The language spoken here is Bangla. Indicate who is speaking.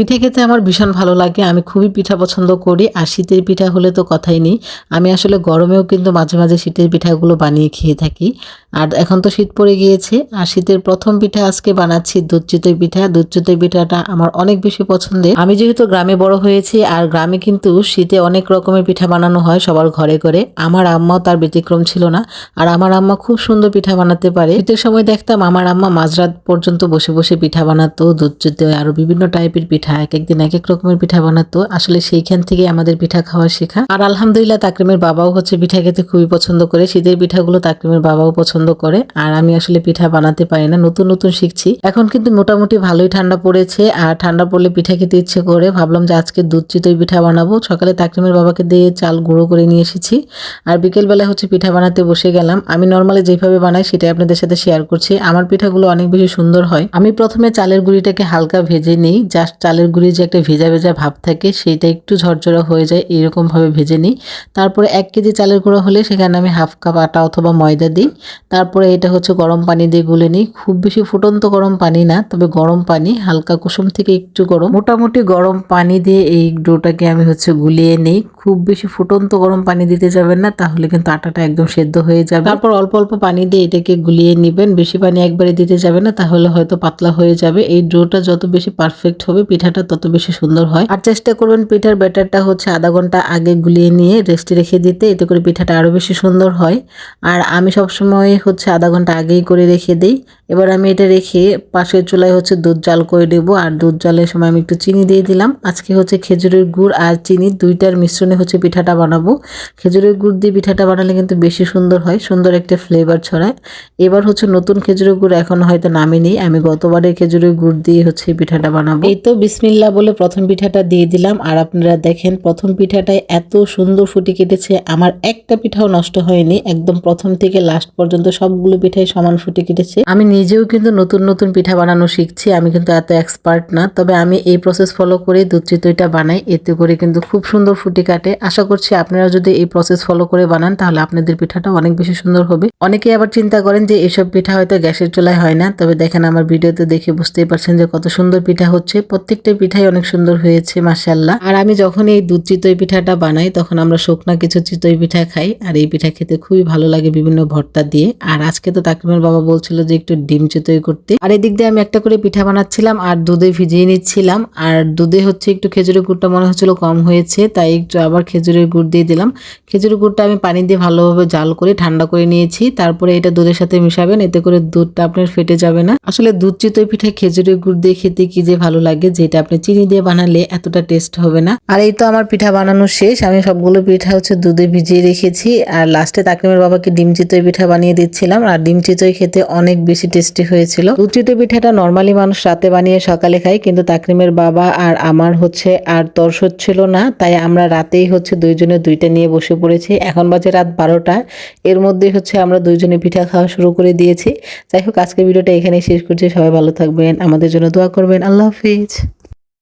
Speaker 1: পিঠে খেতে আমার ভীষণ ভালো লাগে। আমি খুবই পিঠা পছন্দ করি আর শীতের পিঠা হলে তো কথাই নেই। আমি আসলে গরমেও কিন্তু মাঝে মাঝে শীতের পিঠাগুলো বানিয়ে খেয়ে থাকি। আর এখন তো শীত পড়ে গিয়েছে আর শীতের প্রথম পিঠা আজকে বানাচ্ছি দুধ পিঠা। দুধ পিঠাটা আমার অনেক বেশি পছন্দের। আমি যেহেতু গ্রামে বড় হয়েছি আর গ্রামে কিন্তু শীতে অনেক রকমের পিঠা বানানো হয় সবার ঘরে ঘরে। আমার আম্মাও তার ব্যতিক্রম ছিল না আর আমার আম্মা খুব সুন্দর পিঠা বানাতে পারে। শীতের সময় দেখতাম আমার আম্মা মাঝরাত পর্যন্ত বসে বসে পিঠা বানাতো দুধ চিতই আরও বিভিন্ন টাইপের পিঠা এক একদিন এক এক রকমের পিঠা বানাতো। আসলে সেইখান থেকে আমাদের পিঠা খাওয়া শেখা। আর আলহামদুলিল্লাহ তাকরিমের বাবাও হচ্ছে পিঠা খেতে খুবই পছন্দ করে। শীতের পিঠাগুলো তাকরিমের বাবাও পছন্দ করে। আর আমি আসলে পিঠা বানাতে পারি না। নতুন নতুন শিখছি। এখন কিন্তু মোটামুটি ভালোই ঠান্ডা পড়েছে। আর ঠান্ডা পড়লে পিঠা খেতে ইচ্ছে করে। ভাবলাম যে আজকে দুধ চিতই পিঠা বানাবো। সকালে তাকরিমের বাবাকে দিয়ে চাল গুঁড়ো করে নিয়ে এসেছি। আর বিকেলবেলা হচ্ছে পিঠা বানাতে বসে গেলাম। আমি নর্মালি যেভাবে বানাই সেটাই আপনাদের সাথে শেয়ার করছি। আমার পিঠাগুলো অনেক বেশি সুন্দর হয়। আমি প্রথমে চালের গুঁড়িটাকে হালকা ভেজে নিই। জাস্ট চালের গুঁড়ি যে একটা ভেজা ভেজা ভাব থাকে, সেইটা একটু ঝরঝরা হয়ে যায় এরকম ভাবে ভেজে নিই। তারপরে এক কেজি চালের গুঁড়ো হলে সেখানে আমি হাফ কাপ আটা অথবা ময়দা দিই। তারপরে এটা হচ্ছে গরম পানি দিয়ে গুলে নিই। খুব বেশি ফুটন্ত গরম পানি না, তবে গরম পানি, হালকা কুসুম থেকে একটু গরম। মোটামুটি গরম পানি দিয়ে এই ডোটাকে আমি হচ্ছে গুলিয়ে নিই। খুব বেশি ফুটন্ত গরম পানি দিতে যাবেন না, তাহলে কিন্তু আটাটা একদম সেদ্ধ হয়ে যাবে। তারপর অল্প অল্প পানি দিয়ে এটাকে গুলিয়ে নেবেন। বেশি পানি একবারে দিতে যাবে না, তাহলে হয়তো পাতলা হয়ে যাবে। এই ডোটা যত বেশি পারফেক্ট হবে পিঠাটা তত বেশি সুন্দর হয়। আর চেষ্টা করবেন পিঠার ব্যাটারটা হচ্ছে আধা ঘণ্টা আগে গুলিয়ে নিয়ে রেস্টে রেখে দিতে, এতে করে পিঠাটা আরও বেশি সুন্দর হয়। আর আমি সবসময় হচ্ছে আধা ঘণ্টা আগেই করে রেখে দিই। এবার আমি এটা রেখে পাশের চুলায় হচ্ছে দুধ জাল করে দেব আর দুধ জালের সময় আমি একটু চিনি দিয়ে দিলাম। আজকে হচ্ছে খেজুরের গুড় আর চিনি দুইটার মিশ্রণে হচ্ছে পিঠাটা বানাবো। খেজুরের গুড় দিয়ে পিঠাটা বানালে কিন্তু বেশি সুন্দর হয়, সুন্দর একটা ফ্লেভার ছড়ায়। এবার হচ্ছে নতুন খেজুরের গুড় এখন হয়তো নামিনি। আমি গতবারের খেজুরের গুড় দিয়ে হচ্ছে পিঠাটা বানাবো। এই তো বিসমিল্লা বলে প্রথম পিঠাটা দিয়ে দিলাম। আর আপনারা দেখেন, প্রথম পিঠাটায় এত সুন্দর ফুটি কেটেছে। আমার একটা পিঠাও নষ্ট হয়নি। একদম প্রথম থেকে লাস্ট পর্যন্ত সবগুলো পিঠাই সমান ফুটি কেটেছে। আমি নিজেও কিন্তু নতুন নতুন পিঠা বানানো শিখছি। আমি কিন্তু এত এক্সপার্ট না। তবে আমি এই প্রসেস ফলো করে দুধ চিতইটা বানাই। এতে করে কিন্তু খুব সুন্দর ফুটি কাটে। আশা করছি আপনারা যদি এই প্রসেস ফলো করে বানান, তাহলে আপনাদের পিঠাটা অনেক বেশি সুন্দর হবে। অনেকে আবার চিন্তা করেন যে এসব পিঠা হয়তো গ্যাসের চুলায় হয় না। তবে দেখেন, আমার ভিডিওতে দেখে বুঝতেই পারছেন যে কত সুন্দর পিঠা হচ্ছে। প্রত্যেকটা পিঠাই অনেক সুন্দর হয়েছে মাসাল্লাহ আর আমি যখন এই দুধ চিতই পিঠাটা বানাই, তখন আমরা শুকনা কিছু চিতই পিঠা খাই, আর এই পিঠা খেতে খুবই ভালো লাগে বিভিন্ন ভর্তা দিয়ে। আর আজকে তো তাকিমের বাবা বলছিল যে একটু ডিম চিতই করতে। আর এদিক দিয়ে আমি একটা করে পিঠা বানাচ্ছিলাম, আর দুধে ভিজিয়ে নিচ্ছিলাম। আর দুধে হচ্ছে একটু খেজুরের গুড়টা মনে হচ্ছিল কম হয়েছে, তাই একটু আবার খেজুরের গুড় দিয়ে দিলাম। খেজুরের গুড়টা আমি পানি দিয়ে ভালোভাবে জাল করে, ঠান্ডা করে নিয়েছি। তারপরে এটা দুধের সাথে মিশাবেন, এতে করে দুধটা আপনার ফেটে যাবে না। আসলে দুধ চিতই পিঠা খেজুরের গুড় দিয়ে খেতে কি যে ভালো লাগে যেটা আপনি চিনি দিয়ে বানালে এতটা টেস্ট হবে না। আর এই তো আমার পিঠা বানানো শেষ। আমি সবগুলো পিঠা হচ্ছে দুধে ভিজিয়ে রেখেছি। আর লাস্টে তাকিমের বাবাকে ডিম চিতই পিঠা বানিয়ে দিচ্ছিলাম। আর ডিম চিতই খেতে অনেক বেশি টেস্টি হয়েছিল। দুধ চিতই পিঠাটা নর্মালি মানুষ রাতে বানিয়ে সকালে খায়, কিন্তু তাকরিমের বাবা আর আমার হচ্ছে আর তর্স হচ্ছিল না। তাই আমরা রাতেই হচ্ছে দুইজনে দুইটা নিয়ে বসে পড়েছি। এখন বাজে রাত বারোটা। এর মধ্যে হচ্ছে আমরা দুইজনে পিঠা খাওয়া শুরু করে দিয়েছি। যাই হোক, আজকের ভিডিওটা এখানেই শেষ করছি। সবাই ভালো থাকবেন। আমাদের জন্য দোয়া করবেন। আল্লাহ হাফিজ।